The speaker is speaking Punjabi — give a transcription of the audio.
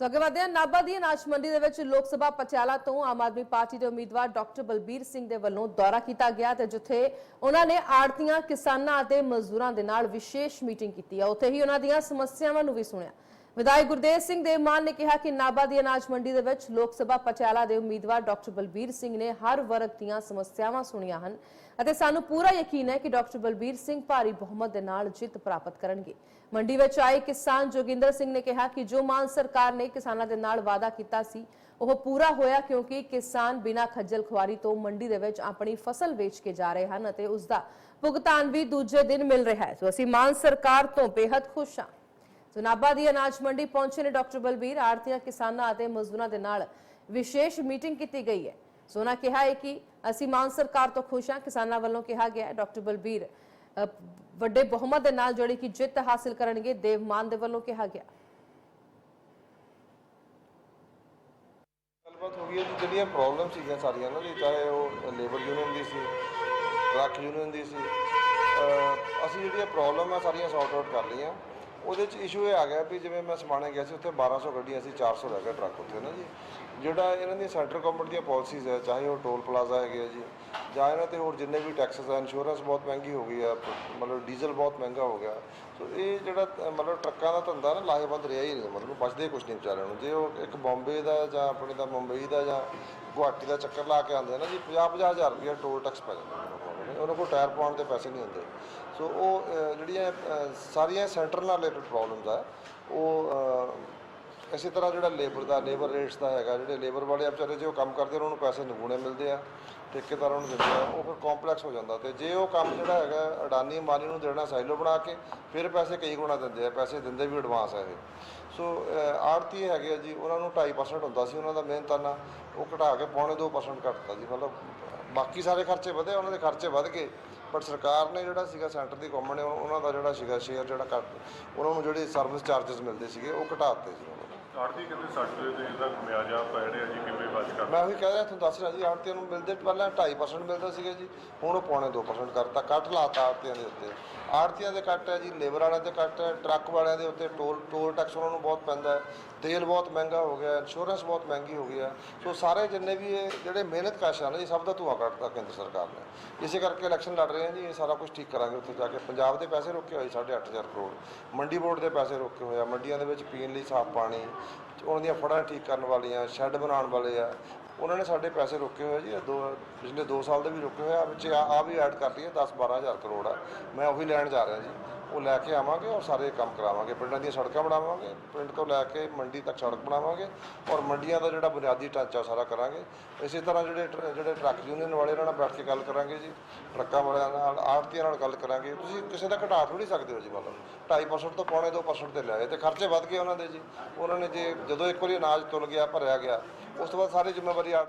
ਸੋ ਅੱਗੇ ਵਧਦੇ ਹਾਂ। ਨਾਭਾ ਦੀ ਅਨਾਜ ਮੰਡੀ ਦੇ ਵਿੱਚ ਲੋਕ ਸਭਾ ਪਟਿਆਲਾ ਤੋਂ ਆਮ ਆਦਮੀ ਪਾਰਟੀ ਦੇ ਉਮੀਦਵਾਰ ਡਾਕਟਰ ਬਲਬੀਰ ਸਿੰਘ ਦੇ ਵੱਲੋਂ ਦੌਰਾ ਕੀਤਾ ਗਿਆ ਤੇ ਜਿੱਥੇ ਉਹਨਾਂ ਨੇ ਆੜਤੀਆਂ ਕਿਸਾਨਾਂ ਅਤੇ ਮਜ਼ਦੂਰਾਂ ਦੇ ਨਾਲ ਵਿਸ਼ੇਸ਼ ਮੀਟਿੰਗ ਕੀਤੀ ਹੈ ਉੱਥੇ ਹੀ ਉਹਨਾਂ ਦੀਆਂ ਸਮੱਸਿਆਵਾਂ ਨੂੰ ਵੀ ਸੁਣਿਆ। ਵਿਧਾਇਕ ਗੁਰਦੇਵ ਸਿੰਘ ਦੇ ਮਾਨ ਨੇ ਕਿਹਾ ਕਿ ਨਾਭਾ ਦੀ ਅਨਾਜ ਮੰਡੀ ਦੇ ਵਿੱਚ ਲੋਕ ਸਭਾ ਪਟਿਆਲਾ ਦੇ ਉਮੀਦਵਾਰ ਡਾਕਟਰ ਬਲਬੀਰ ਸਿੰਘ ਨੇ ਹਰ ਵਰਗ ਦੀਆਂ ਸਮੱਸਿਆਵਾਂ ਸੁਣੀਆਂ ਹਨ ਅਤੇ ਸਾਨੂੰ ਪੂਰਾ ਯਕੀਨ ਹੈ ਕਿ ਡਾਕਟਰ ਬਲਬੀਰ ਸਿੰਘ ਭਾਰੀ ਬਹੁਮਤ ਦੇ ਨਾਲ ਜਿੱਤ ਪ੍ਰਾਪਤ ਕਰਨਗੇ। ਮੰਡੀ ਵਿੱਚ ਆਏ ਕਿਸਾਨ ਜੋਗਿੰਦਰ ਸਿੰਘ ਨੇ ਕਿਹਾ ਕਿ ਜੋ ਮਾਨ ਸਰਕਾਰ ਨੇ ਕਿਸਾਨਾਂ ਦੇ ਨਾਲ ਵਾਅਦਾ ਕੀਤਾ ਸੀ, ਉਹ ਪੂਰਾ ਹੋਇਆ ਕਿਉਂਕਿ ਕਿਸਾਨ ਬਿਨਾਂ ਖੱਜਲ ਖੁਆਰੀ ਤੋਂ ਮੰਡੀ ਦੇ ਵਿੱਚ ਆਪਣੀ ਫਸਲ ਵੇਚ ਕੇ ਜਾ ਰਹੇ ਹਨ ਅਤੇ ਉਸ ਦਾ ਭੁਗਤਾਨ ਵੀ ਦੂਜੇ ਦਿਨ ਮਿਲ ਰਿਹਾ ਹੈ। ਸੋ ਅਸੀਂ ਮਾਨ ਸਰਕਾਰ ਤੋਂ ਬੇहद ਖੁਸ਼ ਹਾਂ। ਸੋ ਨਾਭਾ ਦੀ ਅਨਾਜ ਮੰਡੀ ਪਹੁੰਚੇ ਨੇ ਡਾਕਟਰ ਬਲਬੀਰ। ਆੜਤੀਆਂ ਕਿਸਾਨਾਂ ਅਤੇ ਮਜ਼ਦੂਰਾਂ ਦੇ ਨਾਲ ਵਿਸ਼ੇਸ਼ ਮੀਟਿੰਗ ਕੀਤੀ ਗਈ ਹੈ। ਸੋ ਉਹਨਾਂ ਕਿਹਾ ਹੈ ਕਿ ਅਸੀਂ ਮਾਨ ਸਰਕਾਰ ਤੋਂ ਖੁਸ਼ ਹਾਂ, ਕਿਸਾਨਾਂ ਵੱਲੋਂ ਕਿਹਾ ਗਿਆ ਹੈ। ਡਾਕਟਰ ਬਲਬੀਰ ਵੱਡੇ ਬਹੁਮਤ ਦੇ ਨਾਲ ਜਿਹੜੀ ਕਿ ਜਿੱਤ ਹਾਸਲ ਕਰਨਗੇ, ਦੇਵ ਦੇ ਵੱਲੋਂ ਕਿਹਾ ਗਿਆ। ਗੱਲਬਾਤ ਹੋ ਗਈ ਹੈ ਜੀ, ਜਿਹੜੀਆਂ ਪ੍ਰੋਬਲਮ ਸੀਗੀਆਂ ਸਾਰੀਆਂ ਨਾ ਚਾਹੇ ਉਹ ਲੇਬਰ ਯੂਨੀਅਨ ਦੀ ਸੀ ਟਰੱਕ ਯੂਨੀਅਨ ਦੀ ਸੀ ਅਸੀਂ ਜਿਹੜੀਆਂ ਪ੍ਰੋਬਲਮ ਆ ਸਾਰੀਆਂ ਸੌਰਟ ਆਊਟ ਕਰ ਲਈਆਂ। ਉਹਦੇ ਚ ਇਸ਼ੂ ਇਹ ਆ ਗਿਆ ਵੀ ਜਿਵੇਂ ਮੈਂ ਸਮਾਣੇ ਗਿਆ ਸੀ, ਉੱਥੇ 1200 ਗੱਡੀਆਂ ਸੀ 400 ਰਹਿ ਗਿਆ ਟਰੱਕ ਉੱਥੇ ਨਾ ਜੀ। ਜਿਹੜਾ ਇਹਨਾਂ ਦੀਆਂ ਸੈਂਟਰ ਗਵਰਨਮੈਂਟ ਦੀਆਂ ਪਾਲਿਸੀਜ਼ ਹੈ, ਚਾਹੇ ਉਹ ਟੋਲ ਪਲਾਜ਼ਾ ਹੈਗੇ ਆ ਜੀ, ਜਾਂ ਇਹਨਾਂ ਤੇ ਹੋਰ ਜਿੰਨੇ ਵੀ ਟੈਕਸਸ ਆ ਇੰਸ਼ੋਰੈਂਸ ਬਹੁਤ ਮਹਿੰਗੀ ਹੋ ਗਈ ਆ, ਮਤਲਬ ਡੀਜ਼ਲ ਬਹੁਤ ਮਹਿੰਗਾ ਹੋ ਗਿਆ। ਸੋ ਇਹ ਜਿਹੜਾ, ਮਤਲਬ ਟਰੱਕਾਂ ਦਾ ਧੰਦਾ ਨਾ, ਲਾਹੇਵੰਦ ਰਿਹਾ ਹੀ ਨਹੀਂ, ਮਤਲਬ ਬਚਦੇ ਕੁਝ ਨਹੀਂ ਵਿਚਾਰਿਆਂ ਨੂੰ। ਜੇ ਉਹ ਇੱਕ ਬੰਬੇ ਦਾ ਜਾਂ ਆਪਣੇ ਦਾ, ਮੁੰਬਈ ਦਾ ਜਾਂ ਗੁਹਾਟੀ ਦਾ ਚੱਕਰ ਲਾ ਕੇ ਆਉਂਦੇ ਨਾ ਜੀ 50 ਹਜ਼ਾਰ ਰੁਪਏ ਟੋਲ ਟੈਕਸ ਪੈ ਜਾਂਦਾ ਉਹਨਾਂ ਕੋਲ ਟਾਇਰ ਪਾਉਣ ਦੇ ਪੈਸੇ ਨਹੀਂ ਹੁੰਦੇ। ਸੋ ਉਹ ਜਿਹੜੀਆਂ ਸਾਰੀਆਂ ਸੈਂਟਰ ਨਾਲ ਰਿਲੇਟਡ ਪ੍ਰੋਬਲਮਸ ਆ, ਉਹ ਇਸੇ ਤਰ੍ਹਾਂ ਜਿਹੜਾ ਲੇਬਰ ਦਾ ਲੇਬਰ ਰੇਟਸ ਦਾ ਹੈਗਾ, ਜਿਹੜੇ ਲੇਬਰ ਵਾਲੇ ਆ, ਵਿਚਾਰੇ ਜੇ ਉਹ ਕੰਮ ਕਰਦੇ ਉਹਨਾਂ ਨੂੰ ਪੈਸੇ ਨਿਗੂਣੇ ਮਿਲਦੇ ਆ, ਠੇਕੇਦਾਰਾਂ ਨੂੰ ਦਿੰਦੇ ਆ, ਉਹ ਫਿਰ ਕੰਪਲੈਕਸ ਹੋ ਜਾਂਦਾ। ਤੇ ਜੇ ਉਹ ਕੰਮ ਜਿਹੜਾ ਹੈਗਾ, ਅਡਾਨੀ, ਅੰਬਾਨੀ ਨੂੰ ਦੇਣਾ ਸਾਈਲੋ ਬਣਾ ਕੇ, ਫਿਰ ਪੈਸੇ ਕਈ ਗੁਣਾ ਦਿੰਦੇ ਆ, ਪੈਸੇ ਦਿੰਦੇ ਵੀ ਐਡਵਾਂਸ ਆ ਇਹ। ਸੋ ਆੜਤੀ ਹੈਗੇ ਆ ਜੀ ਉਹਨਾਂ ਨੂੰ 2.5% ਹੁੰਦਾ ਸੀ ਉਹਨਾਂ ਦਾ ਮਿਹਨਤਾਨਾ ਉਹ ਘਟਾ ਕੇ ਪੌਣੇ 2% ਘਟਤਾ ਜੀ ਮਤਲਬ ਬਾਕੀ ਸਾਰੇ ਖਰਚੇ ਵਧੇ ਉਹਨਾਂ ਦੇ ਖਰਚੇ ਵਧ ਗਏ ਬਟ ਸਰਕਾਰ ਨੇ ਜਿਹੜਾ ਸੀਗਾ ਸੈਂਟਰ ਦੀ ਗਵਰਨਮੈਂਟ ਨੇ ਉਹਨਾਂ ਦਾ ਜਿਹੜਾ ਸੀਗਾ ਸ਼ੇਅਰ ਜਿਹੜਾ ਘੱਟ ਉਹਨਾਂ ਨੂੰ ਜਿਹੜੇ ਸਰਵਿਸ ਚਾਰजेस ਮਿਲਦੇ ਸੀਗੇ ਉਹ ਘਟਾ ਦਿੱਤੇ ਸੀ ਉਹਨਾਂ ਨੇ। ਆੜਤੀ ਕਹਿੰਦੇ ਸਾਡੇ ਦੇ ਇਹਦਾ ਖਮਿਆਜਾ ਪੈ ਰਿਹਾ ਜੀ ਕਿਵੇਂ ਬਚ ਕਰ ਮੈਂ ਉਹੀ ਕਹਿ ਰਿਹਾ ਤੁਹਾਨੂੰ ਦੱਸ ਰਿਹਾ ਜੀ ਆੜਤੀਆਂ ਨੂੰ ਮਿਲਦੇ ਪਹਿਲਾਂ 2.5% ਮਿਲਦਾ ਸੀਗਾ ਜੀ ਹੁਣ ਉਹ ਪੌਣੇ 2% ਕਰਤਾ ਕੱਟ ਲਾਤਾ ਆੜਤੀਆਂ ਦੇ ਉੱਤੇ। ਆੜਤੀਆਂ ਦੇ ਕੱਟ ਹੈ ਜੀ, ਲੇਬਰ ਵਾਲਿਆਂ ਦੇ ਕੱਟ ਹੈ, ਟਰੱਕ ਵਾਲਿਆਂ ਦੇ ਉੱਤੇ ਟੋਲ ਟੋਲ ਟੈਕਸ ਉਹਨਾਂ ਨੂੰ ਬਹੁਤ ਪੈਂਦਾ ਹੈ। ਤੇਲ ਬਹੁਤ ਮਹਿੰਗਾ ਹੋ ਗਿਆ, ਇੰਸ਼ੋਰੈਂਸ ਬਹੁਤ ਮਹਿੰਗੀ ਹੋ ਗਈ ਹੈ। ਸੋ ਸਾਰੇ ਜਿੰਨੇ ਵੀ ਇਹ ਜਿਹੜੇ ਮਿਹਨਤ ਕਸ਼ ਆ ਨਾ ਜੀ ਸਭ ਦਾ ਧੂਆ ਕੱਢਤਾ ਕੇਂਦਰ ਸਰਕਾਰ ਨੇ। ਇਸੇ ਕਰਕੇ ਇਲੈਕਸ਼ਨ ਲੜ ਰਹੇ ਹਾਂ ਜੀ, ਇਹ ਸਾਰਾ ਕੁਝ ਠੀਕ ਕਰਾਂਗੇ ਉੱਥੇ ਜਾ ਕੇ। ਪੰਜਾਬ ਦੇ ਪੈਸੇ ਰੋਕੇ ਹੋਏ 8.5 ਕਰੋੜ। ਮੰਡੀ ਬੋਰਡ ਦੇ ਪੈਸੇ ਰੋਕੇ ਹੋਏ ਆ, ਮੰਡੀਆਂ ਦੇ ਵਿੱਚ ਪੀਣ ਲਈ ਸਾਫ਼ ਪਾਣੀ, ਉਹਨਾਂ ਦੀਆਂ ਫੜਾਂ ਠੀਕ ਕਰਨ ਵਾਲੀਆਂ, ਸ਼ੈੱਡ ਬਣਾਉਣ ਵਾਲੇ ਆ। ਉਹਨਾਂ ਨੇ ਸਾਡੇ ਪੈਸੇ ਰੋਕੇ ਹੋਏ ਜੀ ਦੋ, ਪਿਛਲੇ 2 ਸਾਲ ਦੇ ਵੀ ਰੋਕੇ ਹੋਏ ਆ, ਵਿੱਚ ਆ ਆ ਵੀ ਐਡ ਕਰ ਲਈਏ 10 12000 ਕਰੋੜ ਆ। ਮੈਂ ਉਹੀ ਲੈਣ ਜਾ ਰਿਹਾ ਜੀ। ਉਹ ਲੈ ਕੇ ਆਵਾਂਗੇ ਔਰ ਸਾਰੇ ਕੰਮ ਕਰਾਵਾਂਗੇ। ਪਿੰਡਾਂ ਦੀਆਂ ਸੜਕਾਂ ਬਣਾਵਾਂਗੇ। ਪਿੰਡ ਤੋਂ ਲੈ ਕੇ ਮੰਡੀ ਤੱਕ ਸੜਕ ਬਣਾਵਾਂਗੇ ਔਰ ਮੰਡੀਆਂ ਦਾ ਜਿਹੜਾ ਬੁਨਿਆਦੀ ਢਾਂਚਾ ਸਾਰਾ ਕਰਾਂਗੇ। ਇਸੇ ਤਰ੍ਹਾਂ ਜਿਹੜੇ ਟਰ- ਜਿਹੜੇ ਟਰੱਕ ਯੂਨੀਅਨ ਵਾਲੇ ਇਹਨਾਂ ਨਾਲ ਬੈਠ ਕੇ ਗੱਲ ਕਰਾਂਗੇ ਜੀ। ਟਰੱਕਾਂ ਵਾਲਿਆਂ ਨਾਲ, ਆੜਤੀਆਂ ਨਾਲ ਗੱਲ ਕਰਾਂਗੇ। ਤੁਸੀਂ ਕਿਸੇ ਦਾ ਘਟਾ ਥੋੜੀ ਸਕਦੇ ਹੋ ਜੀ ਮਤਲਬ। 2.5% ਤੋਂ ਪੌਣੇ 2% ਤੇ ਲਿਆਏ ਤੇ ਖਰਚੇ ਵੱਧ ਗਏ ਉਹਨਾਂ ਦੇ ਜੀ। ਉਹਨਾਂ ਨੇ ਜੇ ਜਦੋਂ ਇੱਕ ਵਾਰੀ ਅਨਾਜ ਤੁਲ ਗਿਆ, ਭਰਿਆ ਗਿਆ, ਉਸ ਤੋਂ ਬਾਅਦ ਸਾਰੀ ਜ਼ਿੰਮੇਵਾਰੀ ਆ